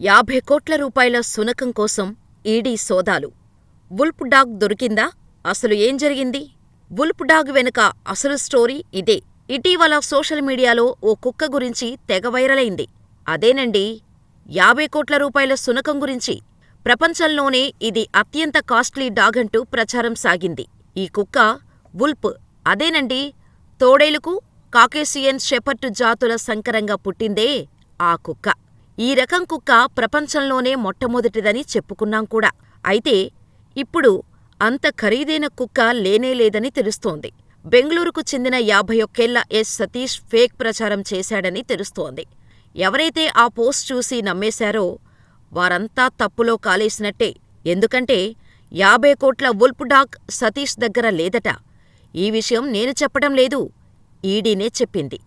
యాభై కోట్ల రూపాయల సునకం కోసం ఈడీ సోదాలు. వుల్ఫ్ డాగ్ దొరికిందా? అసలు ఏం జరిగింది? వుల్ఫ్ డాగ్ వెనుక అసలు స్టోరీ ఇదే. ఇటీవల సోషల్ మీడియాలో ఓ కుక్క గురించి తెగ వైరలైంది. అదేనండి యాభై కోట్ల రూపాయల సునకం గురించి. ప్రపంచంలోనే ఇది అత్యంత కాస్ట్లీ డాగ్ అంటూ ప్రచారం సాగింది. ఈ కుక్క వుల్ప్ అదేనండి తోడేలుకు కాకేసియన్ షెపర్టు జాతుల సంకరంగా పుట్టిందే ఆ కుక్క. ఈ రకం కుక్క ప్రపంచంలోనే మొట్టమొదటిదని చెప్పుకున్నాం కూడా. అయితే ఇప్పుడు అంత ఖరీదైన కుక్క లేనేలేదని తెలుస్తోంది. బెంగళూరుకు చెందిన యాభై ఒక్కేళ్ళ ఎస్. సతీష్ ఫేక్ ప్రచారం చేశాడని తెలుస్తోంది. ఎవరైతే ఆ పోస్ట్ చూసి నమ్మేశారో వారంతా తప్పులో కాలేసినట్టే. ఎందుకంటే యాభై కోట్ల ఉల్ప్ డాగ్ సతీష్ దగ్గర లేదట. ఈ విషయం నేను చెప్పడం లేదు ఈడీనే చెప్పింది.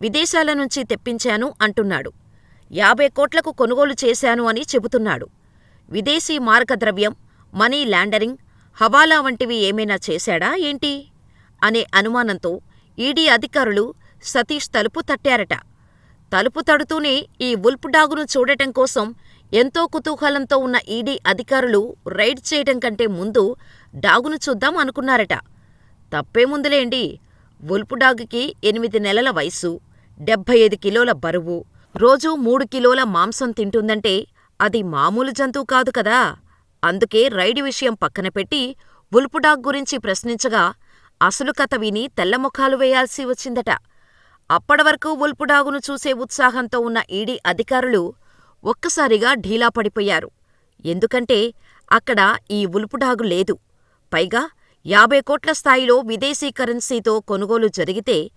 విదేశాల నుంచి తెప్పించాను అంటున్నాడు. యాభై కోట్లకు కొనుగోలు చేశాను అని చెబుతున్నాడు. విదేశీ మార్గద్రవ్యం మనీ లాండరింగ్ హవాలా వంటివి ఏమైనా చేశాడా ఏంటి? అనే అనుమానంతో ఈడీ అధికారులు సతీష్ తలుపు తట్టారట. తలుపు తడుతూనే ఈ వుల్ఫ్ డాగును చూడటం కోసం ఎంతో కుతూహలంతో ఉన్న ఈడీ అధికారులు రైడ్ చేయటం కంటే ముందు డాగును చూద్దాం అనుకున్నారట. తప్పేముందులేండి వుల్ఫ్ డాగుకి ఎనిమిది నెలల వయసు డెబ్భై ఐదు కిలోల బరువు రోజూ మూడు కిలోల మాంసం తింటుందంటే అది మామూలు జంతువు కాదు కదా. అందుకే రైడ్ విషయం పక్కన పెట్టి గురించి ప్రశ్నించగా అసలు కథ విని తెల్లముఖాలు వేయాల్సి వచ్చిందట. అప్పటివరకు వుల్ఫుడాగును చూసే ఉత్సాహంతో ఉన్న ఈడీ అధికారులు ఒక్కసారిగా ఢీలా పడిపోయారు. ఎందుకంటే అక్కడ ఈ వుల్ఫుడాగు లేదు. పైగా యాభై కోట్ల స్థాయిలో విదేశీ కరెన్సీతో కొనుగోలు జరిగితే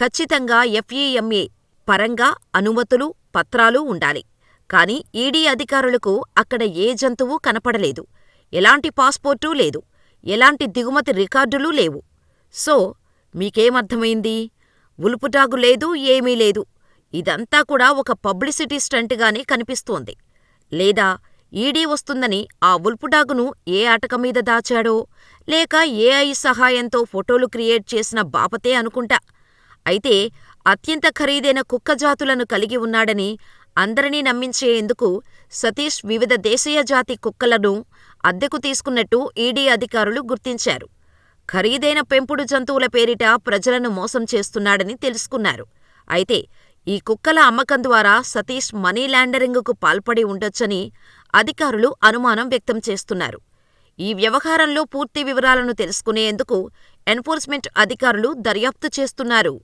ఖచ్చితంగా ఎఫ్ఈఎంఏ పరంగా అనుమతులు పత్రాలు ఉండాలి. కాని ఈడీ అధికారులకు అక్కడ ఏ జంతువూ కనపడలేదు. ఎలాంటి పాస్పోర్టూ లేదు. ఎలాంటి దిగుమతి రికార్డులూ లేవు. సో మీకేమర్థమైంది? వుల్ఫ్ లేదు ఏమీ లేదు. ఇదంతా కూడా ఒక పబ్లిసిటీ స్టంట్గానే కనిపిస్తోంది. లేదా ఈడీ వస్తుందని ఆ వుల్ఫ్ ఏ అటక మీద దాచాడో? లేక ఏఐ సహాయంతో ఫోటోలు క్రియేట్ చేసిన బాపతే అనుకుంటా. అయితే అత్యంత ఖరీదైన కుక్క జాతులను కలిగి ఉన్నాడని అందరినీ నమ్మించేందుకు సతీష్ వివిధ దేశీయ జాతి కుక్కలను అద్దెకు తీసుకున్నట్టు ఈడీ అధికారులు గుర్తించారు. ఖరీదైన పెంపుడు జంతువుల పేరిట ప్రజలను మోసం చేస్తున్నాడని తెలుసుకున్నారు. అయితే ఈ కుక్కల అమ్మకం ద్వారా సతీష్ మనీ లాండరింగుకు పాల్పడి ఉండొచ్చని అధికారులు అనుమానం వ్యక్తం చేస్తున్నారు. ఈ వ్యవహారంలో పూర్తి వివరాలను తెలుసుకునేందుకు ఎన్ఫోర్స్మెంట్ అధికారులు దర్యాప్తు చేస్తున్నారు.